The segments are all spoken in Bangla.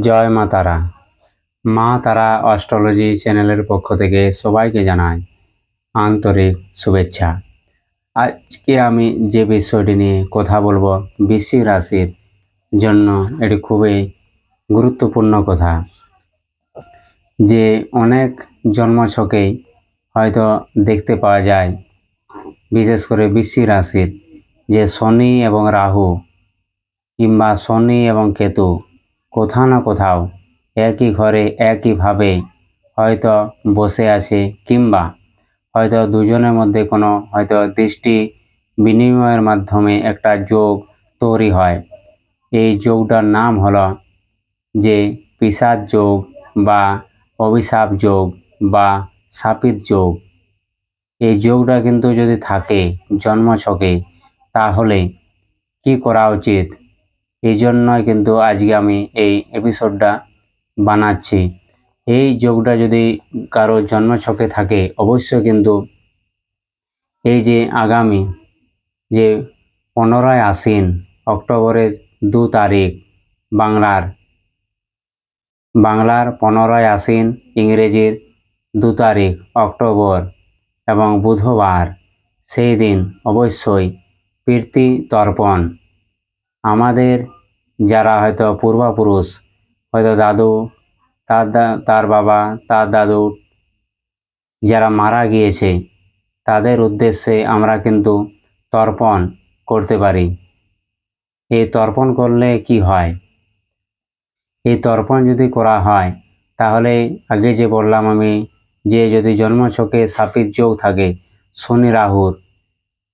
জয় মা তারা। মা তারা অস্ট্রোলজি চ্যানেলের পক্ষ থেকে সবাইকে জানাই আন্তরিক শুভেচ্ছা। আজকে আমি যে বিষয়টি নিয়ে কথা বলব, বৃশ্চিক রাশির জন্য এটি খুবই গুরুত্বপূর্ণ কথা। যে অনেক জন্মছকেই হয়তো দেখতে পাওয়া যায়, বিশেষ করে বৃশ্চিক রাশির, যে শনি এবং রাহু কিংবা শনি এবং কেতু কোথাও না কোথাও, একই ঘরে একইভাবে হয়তো বসে আছে কিংবা হয়তো দুজনের মধ্যে কোনো হয়তো দৃষ্টি বিনিময়ের মাধ্যমে একটা যোগ তৈরি হয়। এই যোগটার নাম হলো যে পিসাদ যোগ বা অভিশাপ যোগ বা সাপিত যোগ। এই যোগটা কিন্তু যদি থাকে জন্মছকে, তাহলে কি করা উচিত? এই জন্যই কিন্তু আজকে আমি এই এপিসোডটা বানাচ্ছি। এই যোগটা যদি কারও জন্মছকে থাকে, অবশ্যই কিন্তু এই যে আগামী যে পনেরোই আশ্বিন, অক্টোবরের দু তারিখ, বাংলার বাংলার পনেরোই আশ্বিন, ইংরেজির দু তারিখ, অক্টোবর এবং বুধবার, সেই দিন অবশ্যই প্রীতি তর্পণ। আমাদের যারা হয়তো পূর্বপুরুষ, হয়তো দাদু, তার তার বাবা, তার দাদু যারা মারা গিয়েছে, তাদের উদ্দেশ্যে আমরা কিন্তু তর্পণ করতে পারি। এই তর্পণ করলে কি হয়? এই তর্পণ যদি করা হয়, তাহলে আগে যে বললাম আমি, যে যদি জন্মছকে সাপির যোগ থাকে, শনি, রাহুর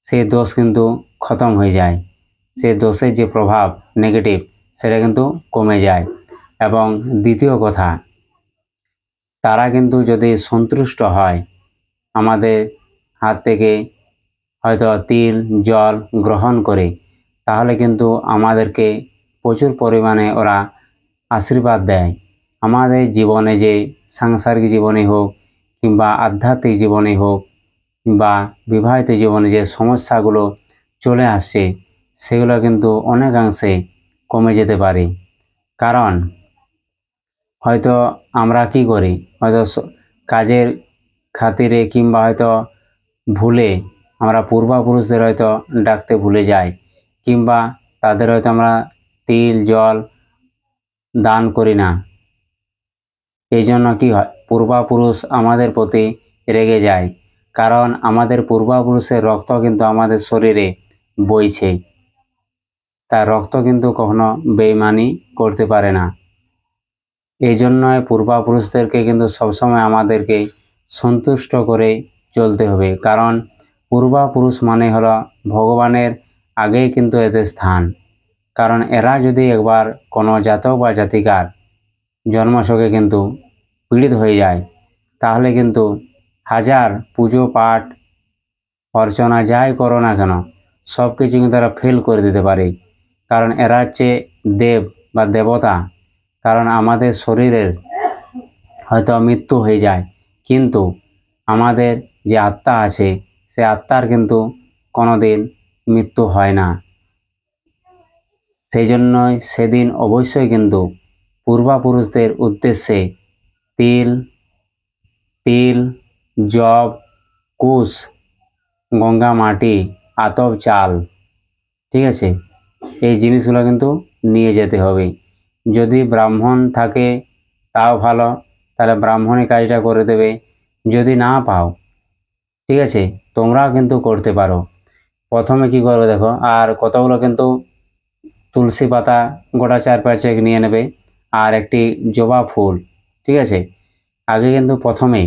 সেই দোষ কিন্তু খতম হয়ে যায়। সে দোষের যে প্রভাব নেগেটিভ সেটা কিন্তু কমে যায়। এবং দ্বিতীয় কথা, তারা কিন্তু যদি সন্তুষ্ট হয়, আমাদের হাত থেকে হয়তো তিল, জল গ্রহণ করে, তাহলে কিন্তু আমাদেরকে প্রচুর পরিমাণে ওরা আশীর্বাদ দেয়। আমাদের জীবনে যে সাংসারিক জীবনে হোক, কিংবা আধ্যাত্মিক জীবনে হোক, বা বিবাহিত জীবনে যে সমস্যাগুলো চলে আসছে সেগুলো কিন্তু অনেকাংশে কমে যেতে পারে। কারণ হয়তো আমরা কি করি? হয়তো কাজের খাতিরে কিংবা হয়তো ভুলে আমরা পূর্বপুরুষদের হয়তো ডাকতে ভুলে যাই কিংবা তাদের হয়তো আমরা তিল, জল দান করি না। এই জন্য কি হয়? পূর্বপুরুষ আমাদের প্রতি রেগে যায়। কারণ আমাদের পূর্বপুরুষের রক্ত কিন্তু আমাদের শরীরে বইছে। তার রক্ত কিন্তু কখনো বেইমানি করতে পারে না। এই জন্যই পূর্বাপুরুষদেরকে কিন্তু সবসময় আমাদেরকে সন্তুষ্ট করে চলতে হবে, কারণ পূর্বাপুরুষ মানে হলো ভগবানের আগেই কিন্তু এদের স্থান। কারণ এরা যদি একবার কোনো জাতক বা জাতিকার জন্মশকে কিন্তু পীড়িত হয়ে যায়, তাহলে কিন্তু হাজার পুজো পাঠ, অর্চনা যাই করো না কেন সব কিছু কিন্তু তারা ফেল করে দিতে পারে। কারণ এরা হচ্ছে দেব বা দেবতা। কারণ আমাদের শরীরের হয়তো মৃত্যু হয়ে যায়। কিন্তু আমাদের যে আত্মা আছে, সে আত্মার কিন্তু কোনোদিন মৃত্যু হয় না। সেই জন্যই সেদিন অবশ্যই কিন্তু পূর্বাপুরুষদের উদ্দেশ্যে তিল তিল, জব, কুশ, গঙ্গা মাটি, আতপ চাল, ঠিক আছে? এই জিনিসগুলো কিন্তু নিয়ে যেতে হবে। যদি ব্রাহ্মণ থাকে, তাও ভালো। তাহলে ব্রাহ্মণই কাজটা করে দেবে। যদি না পাও, ঠিক আছে, তোমরাও কিন্তু করতে পারো। প্রথমে কি করবে দেখো, আর কতগুলো কিন্তু তুলসী পাতা গোটা চার পাঁচেক নিয়ে নেবে, আর একটি জবা ফুল, ঠিক আছে? আগে কিন্তু প্রথমে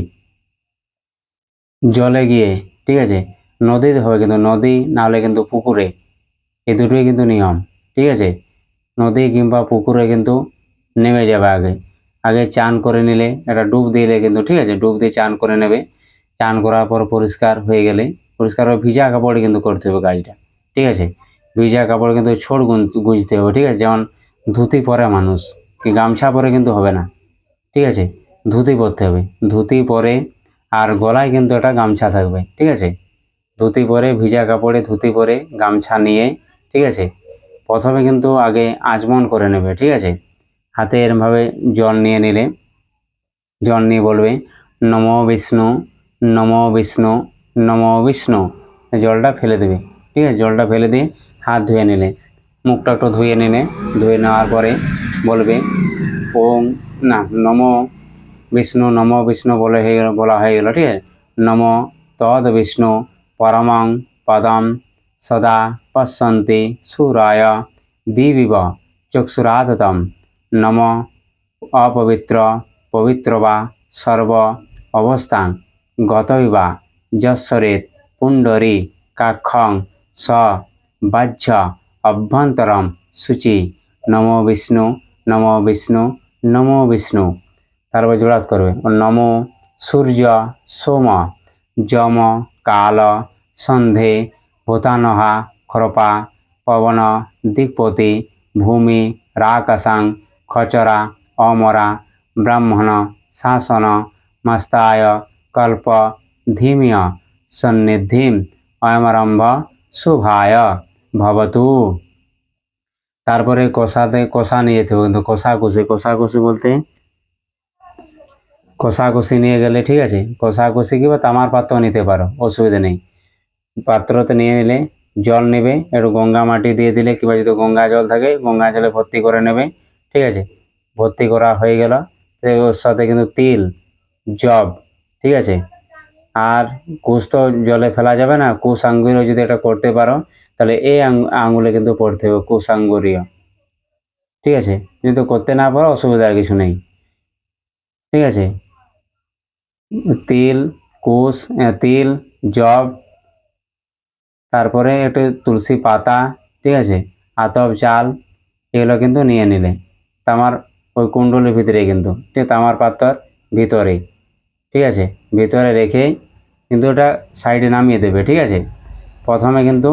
জলে গিয়ে, ঠিক আছে, নদীতে হবে কিন্তু নদী, নাহলে কিন্তু পুকুরে। এই দুটোই কিন্তু নিয়ম, ঠিক আছে? নদী কিংবা পুকুরে কিন্তু নেমে যাবে আগে। আগে চান করে নিলে, একটা ডুব দিলে কিন্তু, ঠিক আছে? ডুব দিয়ে চান করে নেবে। চান করার পর পরিষ্কার হয়ে গেলে, পরিষ্কার ভিজা কাপড়ে কিন্তু করতে হবে কাজটা ঠিক আছে? ভিজা কাপড় কিন্তু ছোট গুঁজতে হবে, ঠিক আছে? যেমন ধুতি পরে মানুষ, কি গামছা পরে কিন্তু হবে না, ঠিক আছে? ধুতি পরতে হবে। ধুতি পরে আর গলায় কিন্তু একটা গামছা থাকবে, ঠিক আছে? ধুতি পরে, ভিজা কাপড়ে ধুতি পরে গামছা নিয়ে ঠিক আছে? প্রথমে কিন্তু আগে আচমন করে নেবে, ঠিক আছে? হাতে এরমভাবে জল নিয়ে নিলে, জল নিয়ে বলবে, নম বিষ্ণু নম বিষ্ণু নম বিষ্ণু। জলটা ফেলে দেবে, ঠিক আছে? জলটা ফেলে দিয়ে হাত ধুয়ে নিলে। মুখটা একটু ধুয়ে নিলে, ধুয়ে নেওয়ার পরে বলবে, ওম, না, নম বিষ্ণু নম বিষ্ণু বলে হয়ে গেল, বলা হয়ে গেল, ঠিক আছে? নম তদ বিষ্ণু, পরমং পদম সদা পশ্যন্তি সুরায় দিবিব চক্ষুরাততম নম অপবিত্র পবিত্র বা সর্ব অবস্থান গতইবা যশ্বরেত পুণ্ডরী কাক্ষং স বাহ্য অভ্যন্তরম শুচি নম বিষ্ণু নম বিষ্ণু নম বিষ্ণু তারপর জোড়াত করবে নম সূর্য সোম যম কাল সন্ধে ভূতানহা, খরপা, পবন, দিকপতি, ভূমি, রাকাশাং, খচরা, অমরা, ব্রাহ্মণ, শাসন, মস্তায়, কল্প, ধীমিয়, সন্নিধিম, অয়মারম্ভ শুভায় ভবতু। তারপরে কষাতে কষা নিয়ে যেতে হবে, কিন্তু কষাকষি কষাকষি বলতে কষাকষি নিয়ে গেলে ঠিক আছে, কষাকষি কি বা তামার পাত্র নিতে পারো, অসুবিধা নেই। পাত্রতে নিয়ে নিলে জল নেবে, একটু গঙ্গা মাটি দিয়ে দিলে কিংবা যদি গঙ্গা জল থাকে, গঙ্গা জলে ভর্তি করে নেবে, ঠিক আছে? ভর্তি করা হয়ে গেল। ওর সাথে কিন্তু তিল জব ঠিক আছে? আর কুশ তো জলে ফেলা যাবে না কুশ আঙ্গুরও যদি এটা করতে পারো, তাহলে এই আঙ- আঙুলে কিন্তু পড়তে হবে কুশ আঙ্গুরীয় ঠিক আছে? যদি করতে না পারো অসুবিধার কিছু নেই। ঠিক আছে? তিল কুশ তিল জব তারপরে একটু তুলসী পাতা, ঠিক আছে? আতপ চাল, এগুলো কিন্তু নিয়ে নিলে। তামার ওই কুণ্ডলের ভিতরে কিন্তু, ঠিক তামার পাত্রর ভিতরে ঠিক আছে? ভিতরে রেখে কিন্তু ওটা সাইডে নামিয়ে দেবে, ঠিক আছে? প্রথমে কিন্তু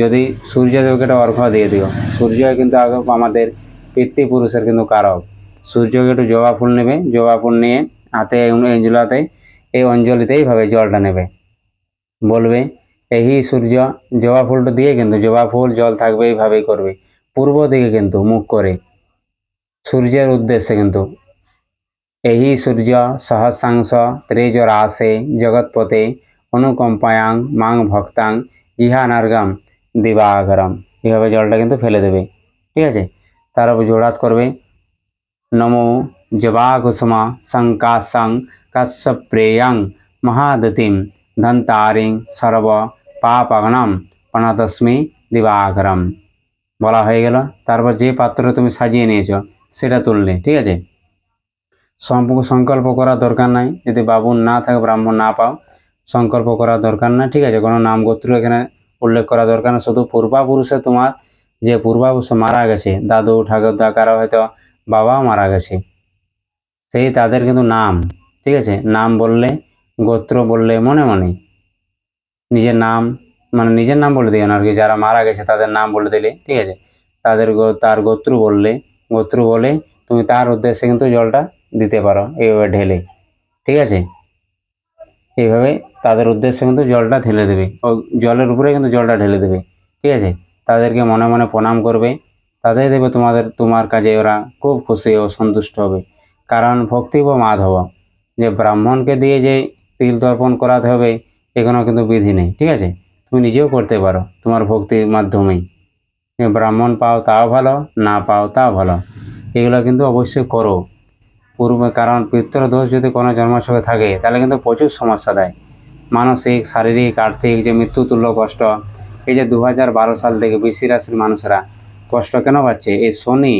যদি সূর্যদেবকে একটা অর্ঘ্য দিয়ে দিও। সূর্য কিন্তু আগে আমাদের পিতৃপুরুষের কিন্তু কারক। সূর্যকে একটু জবা ফুল নেবে, জবা ফুল নিয়ে হাতে অঞ্জলাতে এই অঞ্জলিতে এইভাবে জলটা নেবে। বলবে এই সূর্য জবা ফুলটা দিয়ে কিন্তু জবা ফুল, জল থাকবে, এইভাবেই করবে। পূর্ব দিকে কিন্তু মুখ করে। সূর্যের উদ্দেশ্যে কিন্তু এই সূর্য সহস্রাংশ ত্রিজরাসে জগৎপতে অনুকম্পায়াং মাং ভক্তাং ইহানার্গম দিবাগরম এভাবে জলটা কিন্তু ফেলে দেবে। ঠিক আছে? তার জোড়াত করবে। নমো জবাকুসুমা শঙ্কাশং কশ্যপ্রেয়ং মহাদতিম ধন্তারিং সর্ব পাপগ্নম প্রণতস্মি দিবাকরম বলা হয়ে গেল, তারপর যে পাত্র তুমি সাজিয়ে নিয়েছো, সেটা তুললে, ঠিক আছে? সংকল্প করার দরকার নাই। যদি বাবুন না থাকে, ব্রাহ্মণ না পাও, সংকল্প করার দরকার না ঠিক আছে? কোনো নাম গোত্র এখানে উল্লেখ করা দরকার না শুধু পূর্বাপুরুষে তোমার যে পূর্বাপুরুষ মারা গেছে, দাদু, ঠাকুরদা, কারও হয়তো বাবাও মারা গেছে, সেই তাদের কিন্তু নাম, ঠিক আছে? নাম বললে, গোত্র বললে, মনে মনে নিজের নাম মানে নিজের নাম বলে দিও না আর কি। যারা মারা গেছে তাদের নাম বলে দিলে, ঠিক আছে? তাদের তার গোত্র বললে, গোত্র বলে তুমি তার উদ্দেশ্যে কিন্তু জলটা দিতে পারো, এইভাবে ঢেলে, ঠিক আছে? এইভাবে তাদের উদ্দেশ্যে কিন্তু জলটা ঢেলে দেবে। ও, জলের উপরে কিন্তু জলটা ঢেলে দেবে, ঠিক আছে? তাদেরকে মনে মনে প্রণাম করবে, তাদের দেবে তোমাদের, তোমার কাজে ওরা খুব খুশি ও সন্তুষ্ট হবে। কারণ ভক্তি ও মাধব যে ব্রাহ্মণকে দিয়ে যে তিল তর্পণ করাতে হবে এখনও কিন্তু বিধি নেই, ঠিক আছে? তুমি নিজেও করতে পারো, তোমার ভক্তির মাধ্যমেই। ব্রাহ্মণ পাও তাও ভালো, না পাও তাও ভালো। এগুলো কিন্তু অবশ্যই করো। পূর্বে, কারণ পিতৃদোষ যদি কোনো জন্মাশয়ে থাকে, তাহলে কিন্তু প্রচুর সমস্যা দেয়। মানসিক, শারীরিক, আর্থিক যে মৃত্যুতুল্য কষ্ট, এই যে দু সাল থেকে বৃষ্টি রাশির মানুষরা কষ্ট কেন পাচ্ছে? এই শনি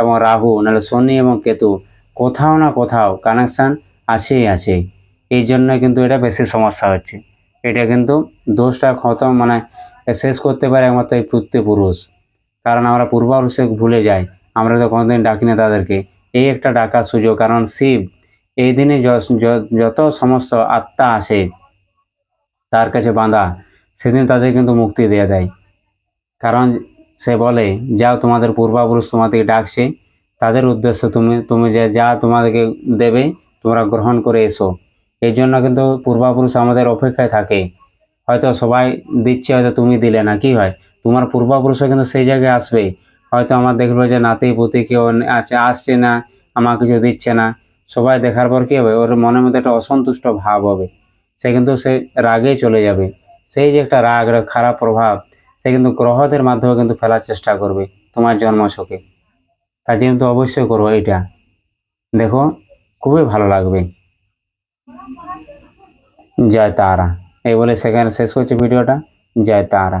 এবং রাহু, নাহলে শনি এবং কেতু কোথাও না কোথাও কানেকশান আছেই আছে এই জন্য কিন্তু এটা বেশি সমস্যা হচ্ছে। এটা কিন্তু দোষটা খতম মানে শেষ করতে পারে একমাত্র এই পুরুষ। কারণ আমরা পূর্বাপুরুষে ভুলে যাই, আমরা তো কোনোদিন ডাকি না তাদেরকে। এই একটা ডাকার সুযোগ, কারণ শিব এই দিনে যত সমস্ত আত্মা আসে, তার কাছে বাঁধা, সেদিন তাদের কিন্তু মুক্তি দিয়ে দেয়। কারণ সে বলে, যাও তোমাদের পূর্বাপুরুষ তোমাদেরকে ডাকছে, তাদের উদ্দেশ্য তুমি তুমি যে, যা তোমাদেরকে দেবে, তোমরা গ্রহণ করে এসো। এই জন্য কিন্তু পূর্বাপুরুষ আমাদের অপেক্ষায় থাকে। হয়তো সবাই দিচ্ছে, হয়তো তুমি দিলে না, কি হয়? তোমার পূর্বাপুরুষও কিন্তু সেই জায়গায় আসবে। হয়তো আমার দেখল যে নাতি, পুতি কেউ আছে, আসছে না, আমাকে কিছু দিচ্ছে না। সবাই দেখার পর কী হবে? ওর মনের মধ্যে একটা অসন্তুষ্ট ভাব হবে। সে কিন্তু সে রাগে চলে যাবে। সেই যে একটা রাগ খারাপ প্রভাব, সে কিন্তু গ্রহদের মাধ্যমে কিন্তু ফেলার চেষ্টা করবে তোমার জন্মছকে তাই কিন্তু অবশ্যই করব এইটা। দেখো, খুবই ভালো লাগবে। জয় তারা এই বলে সেখানে শেষ করছি ভিডিওটা জয় তারা